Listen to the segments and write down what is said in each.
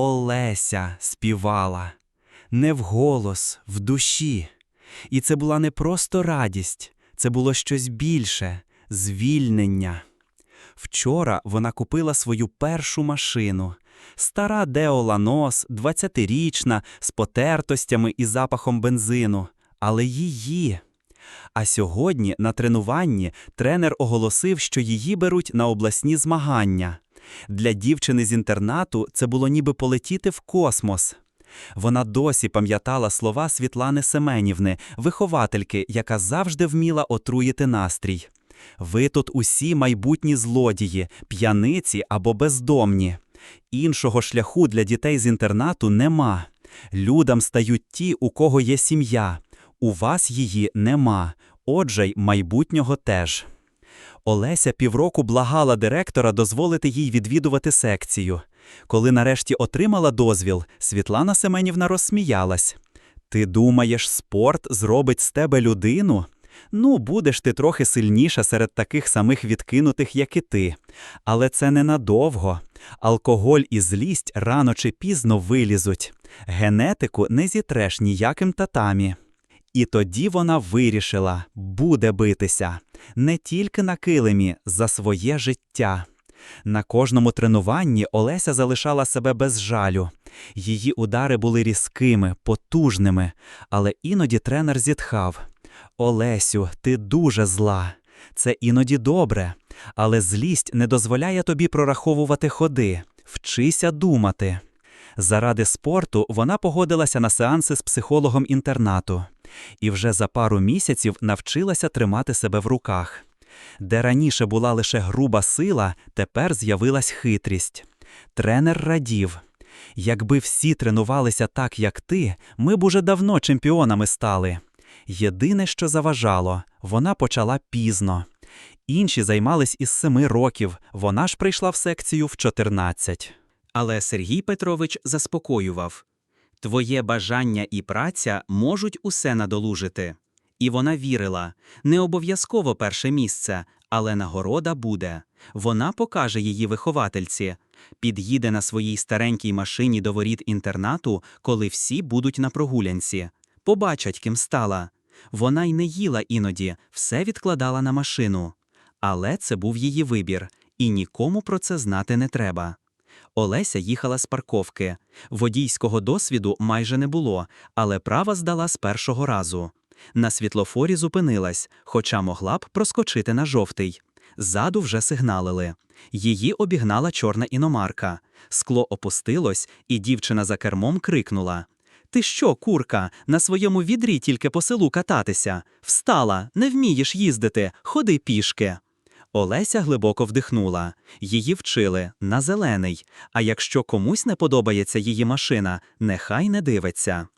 Олеся співала не вголос, в душі. І це була не просто радість, це було щось більше звільнення. Вчора вона купила свою першу машину. Стара Део Ланос, 20-річна, з потертостями і запахом бензину, але її. А сьогодні на тренуванні тренер оголосив, що її беруть на обласні змагання. Для дівчини з інтернату це було ніби полетіти в космос. Вона досі пам'ятала слова Світлани Семенівни, виховательки, яка завжди вміла отруїти настрій. Ви тут усі майбутні злодії, п'яниці або бездомні. Іншого шляху для дітей з інтернату нема. Людям стають ті, у кого є сім'я. У вас її нема, отже й майбутнього теж. Олеся півроку благала директора дозволити їй відвідувати секцію. Коли нарешті отримала дозвіл, Світлана Семенівна розсміялась. Ти думаєш, спорт зробить з тебе людину? Ну, будеш ти трохи сильніша серед таких самих відкинутих, як і ти. Але це ненадовго. Алкоголь і злість рано чи пізно вилізуть. Генетику не зітреш ніяким татамі. І тоді вона вирішила буде битися не тільки на килимі за своє життя. На кожному тренуванні Олеся залишала себе без жалю. Її удари були різкими, потужними, але іноді тренер зітхав: Олесю, ти дуже зла. Це іноді добре, але злість не дозволяє тобі прораховувати ходи, вчися думати. Заради спорту вона погодилася на сеанси з психологом інтернату і вже за пару місяців навчилася тримати себе в руках. Де раніше була лише груба сила, тепер з'явилась хитрість. Тренер радів. Якби всі тренувалися так, як ти, ми б уже давно чемпіонами стали. Єдине, що заважало, вона почала пізно. Інші займались із семи років, вона ж прийшла в секцію в 14. Але Сергій Петрович заспокоював Твоє бажання і праця можуть усе надолужити. І вона вірила не обов'язково перше місце, але нагорода буде. Вона покаже її виховательці, під'їде на своїй старенькій машині до воріт інтернату, коли всі будуть на прогулянці. Побачать, ким стала. Вона й не їла іноді, все відкладала на машину. Але це був її вибір, і нікому про це знати не треба. Олеся їхала з парковки. Водійського досвіду майже не було, але права здала з першого разу. На світлофорі зупинилась, хоча могла б проскочити на жовтий. Ззаду вже сигналили. Її обігнала чорна іномарка. Скло опустилось, і дівчина за кермом крикнула: Ти що, курка, на своєму відрі тільки по селу кататися? Встала, не вмієш їздити, ходи пішки. Олеся глибоко вдихнула. Її вчили на зелений. А якщо комусь не подобається її машина, нехай не дивиться.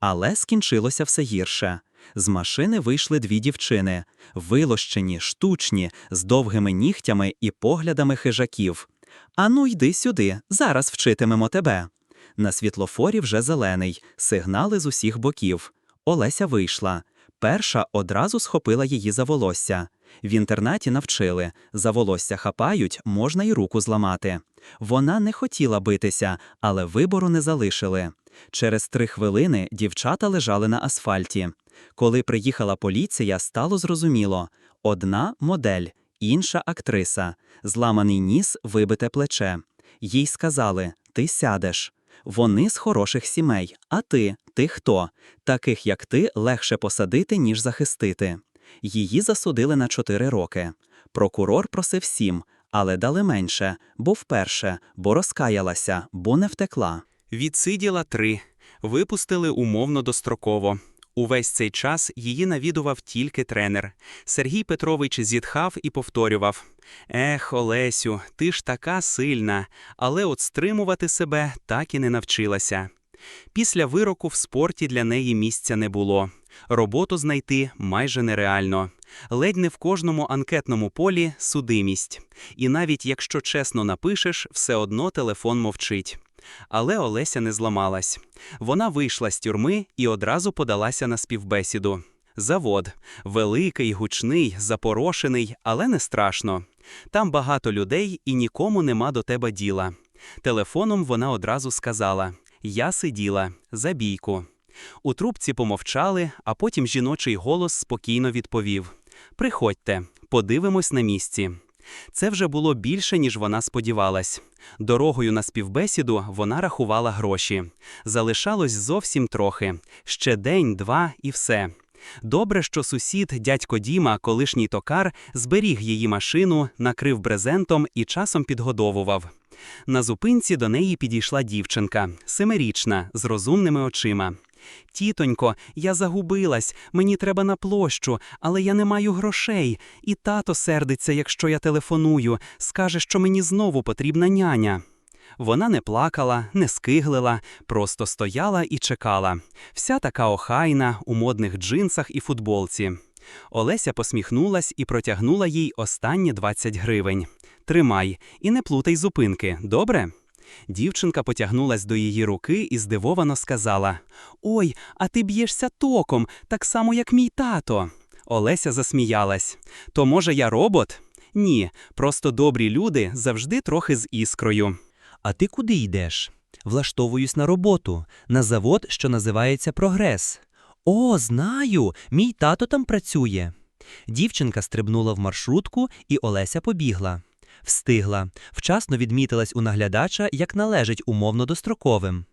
Але скінчилося все гірше. З машини вийшли дві дівчини вилощені, штучні, з довгими нігтями і поглядами хижаків. Ану, йди сюди, зараз вчитимемо тебе. На світлофорі вже зелений, сигнали з усіх боків. Олеся вийшла. Перша одразу схопила її за волосся. В інтернаті навчили за волосся хапають, можна й руку зламати. Вона не хотіла битися, але вибору не залишили. Через три хвилини дівчата лежали на асфальті. Коли приїхала поліція, стало зрозуміло одна модель, інша актриса, зламаний ніс, вибите плече. Їй сказали: Ти сядеш. Вони з хороших сімей. А ти, ти хто? Таких, як ти, легше посадити, ніж захистити. Її засудили на чотири роки. Прокурор просив сім, але дали менше, бо вперше, бо розкаялася, бо не втекла. Відсиділа три, випустили умовно достроково. Увесь цей час її навідував тільки тренер. Сергій Петрович зітхав і повторював: Ех, Олесю, ти ж така сильна, але от стримувати себе так і не навчилася. Після вироку в спорті для неї місця не було. Роботу знайти майже нереально. Ледь не в кожному анкетному полі судимість. І навіть якщо чесно напишеш, все одно телефон мовчить. Але Олеся не зламалась. Вона вийшла з тюрми і одразу подалася на співбесіду. Завод великий, гучний, запорошений, але не страшно. Там багато людей і нікому нема до тебе діла. Телефоном вона одразу сказала: Я сиділа, за бійку. У трубці помовчали, а потім жіночий голос спокійно відповів: Приходьте, подивимось на місці. Це вже було більше, ніж вона сподівалась. Дорогою на співбесіду вона рахувала гроші. Залишалось зовсім трохи ще день, два і все. Добре, що сусід, дядько Діма, колишній токар, зберіг її машину, накрив брезентом і часом підгодовував. На зупинці до неї підійшла дівчинка, семирічна, з розумними очима. Тітонько, я загубилась, мені треба на площу, але я не маю грошей, і тато сердиться, якщо я телефоную, скаже, що мені знову потрібна няня. Вона не плакала, не скиглила, просто стояла і чекала. Вся така охайна, у модних джинсах і футболці. Олеся посміхнулась і протягнула їй останні 20 гривень. Тримай, і не плутай зупинки, добре? Дівчинка потягнулась до її руки і здивовано сказала: Ой, а ти б'єшся током, так само, як мій тато. Олеся засміялась. То, може, я робот? Ні, просто добрі люди завжди трохи з іскрою. А ти куди йдеш? Влаштовуюсь на роботу, на завод, що називається Прогрес. О, знаю, мій тато там працює. Дівчинка стрибнула в маршрутку, і Олеся побігла. Встигла, вчасно відмітилась у наглядача, як належить умовно достроковим.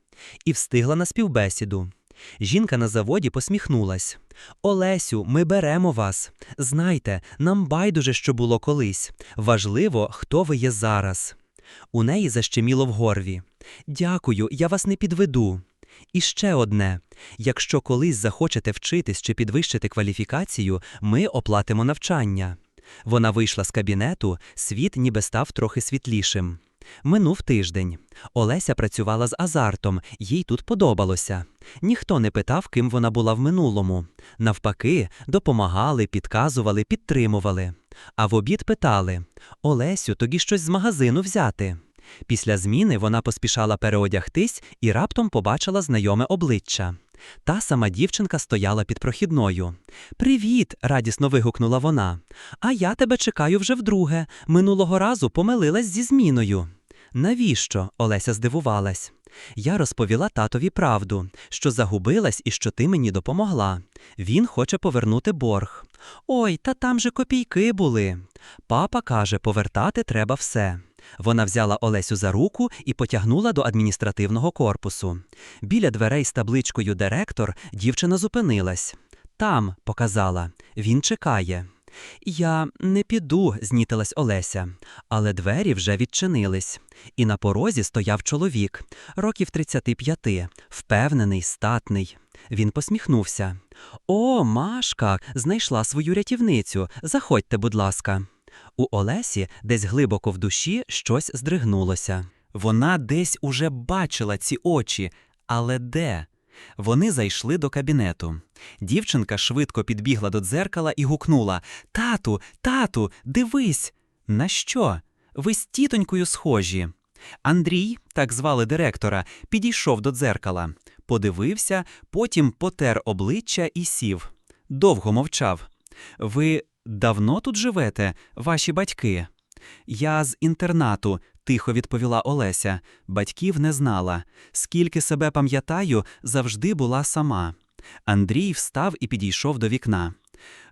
І встигла на співбесіду. Жінка на заводі посміхнулась. Олесю, ми беремо вас. Знайте, нам байдуже, що було колись. Важливо, хто ви є зараз. У неї защеміло в горві. Дякую, я вас не підведу. І ще одне: якщо колись захочете вчитись чи підвищити кваліфікацію, ми оплатимо навчання. Вона вийшла з кабінету, світ ніби став трохи світлішим. Минув тиждень. Олеся працювала з азартом, їй тут подобалося. Ніхто не питав, ким вона була в минулому. Навпаки, допомагали, підказували, підтримували. А в обід питали: Олесю, тоді щось з магазину взяти. Після зміни вона поспішала переодягтись і раптом побачила знайоме обличчя. Та сама дівчинка стояла під прохідною. Привіт! радісно вигукнула вона. А я тебе чекаю вже вдруге. Минулого разу помилилась зі зміною. Навіщо? Олеся здивувалась. Я розповіла татові правду, що загубилась і що ти мені допомогла. Він хоче повернути борг. Ой, та там же копійки були. Папа каже, повертати треба все. Вона взяла Олесю за руку і потягнула до адміністративного корпусу. Біля дверей з табличкою Директор дівчина зупинилась. Там, показала, він чекає. Я не піду, знітилась Олеся, але двері вже відчинились. І на порозі стояв чоловік, років 35, впевнений, статний. Він посміхнувся. О, Машка, знайшла свою рятівницю. Заходьте, будь ласка. У Олесі десь глибоко в душі щось здригнулося. Вона десь уже бачила ці очі, але де? Вони зайшли до кабінету. Дівчинка швидко підбігла до дзеркала і гукнула: Тату, тату, дивись! На що? Ви з тітонькою схожі. Андрій, так звали директора, підійшов до дзеркала, подивився, потім потер обличчя і сів. Довго мовчав. Ви давно тут живете, ваші батьки? Я з інтернату, тихо відповіла Олеся. Батьків не знала. Скільки себе пам'ятаю, завжди була сама. Андрій встав і підійшов до вікна.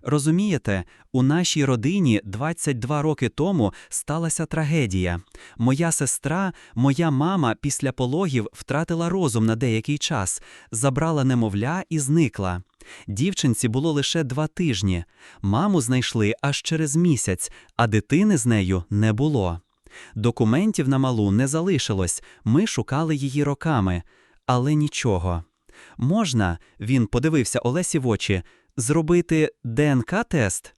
Розумієте, у нашій родині 22 роки тому сталася трагедія. Моя сестра, моя мама після пологів втратила розум на деякий час, забрала немовля і зникла. Дівчинці було лише два тижні. Маму знайшли аж через місяць, а дитини з нею не було. Документів на малу не залишилось, ми шукали її роками, але нічого. Можна, він подивився Олесі в очі, зробити ДНК-тест?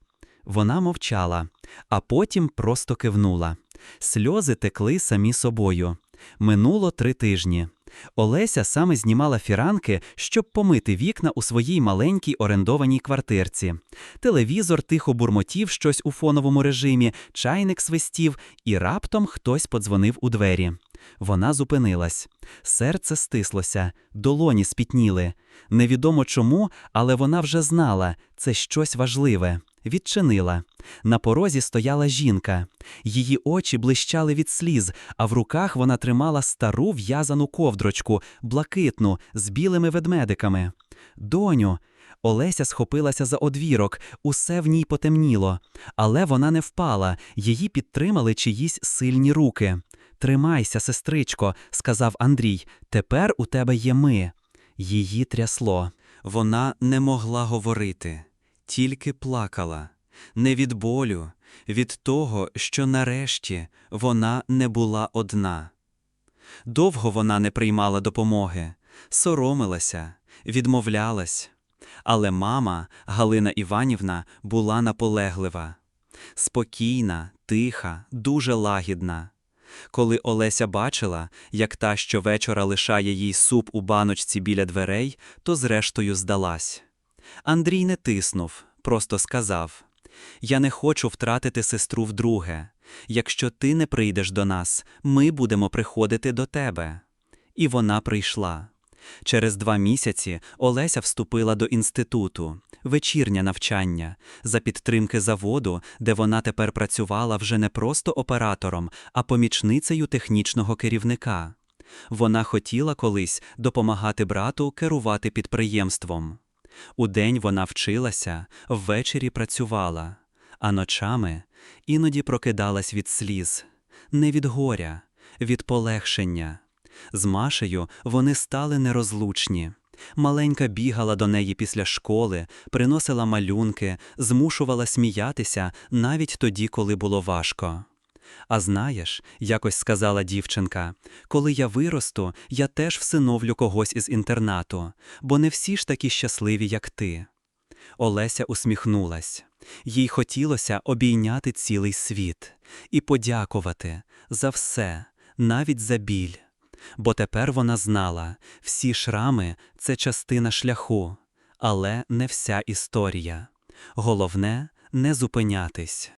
Вона мовчала, а потім просто кивнула. Сльози текли самі собою. Минуло три тижні. Олеся саме знімала фіранки, щоб помити вікна у своїй маленькій орендованій квартирці. Телевізор тихо бурмотів щось у фоновому режимі, чайник свистів, і раптом хтось подзвонив у двері. Вона зупинилась. Серце стислося, долоні спітніли. Невідомо чому, але вона вже знала це щось важливе. Відчинила. На порозі стояла жінка. Її очі блищали від сліз, а в руках вона тримала стару в'язану ковдрочку, блакитну, з білими ведмедиками. Доню. Олеся схопилася за одвірок, усе в ній потемніло. Але вона не впала, її підтримали чиїсь сильні руки. Тримайся, сестричко, сказав Андрій. Тепер у тебе є ми. Її трясло. Вона не могла говорити, тільки плакала. Не від болю, від того, що нарешті вона не була одна. Довго вона не приймала допомоги, соромилася, відмовлялась. Але мама, Галина Іванівна, була наполеглива. Спокійна, тиха, дуже лагідна. Коли Олеся бачила, як та щовечора лишає їй суп у баночці біля дверей, то зрештою здалась. Андрій не тиснув, просто сказав: Я не хочу втратити сестру вдруге. Якщо ти не прийдеш до нас, ми будемо приходити до тебе. І вона прийшла. Через два місяці Олеся вступила до інституту, вечірнє навчання, за підтримки заводу, де вона тепер працювала вже не просто оператором, а помічницею технічного керівника. Вона хотіла колись допомагати брату керувати підприємством. Удень вона вчилася, ввечері працювала, а ночами іноді прокидалась від сліз, не від горя, від полегшення. З Машею вони стали нерозлучні. Маленька бігала до неї після школи, приносила малюнки, змушувала сміятися навіть тоді, коли було важко. А знаєш, якось сказала дівчинка, коли я виросту, я теж всиновлю когось із інтернату, бо не всі ж такі щасливі, як ти. Олеся усміхнулась. Їй хотілося обійняти цілий світ і подякувати за все, навіть за біль. Бо тепер вона знала, всі шрами це частина шляху, але не вся історія. Головне не зупинятись.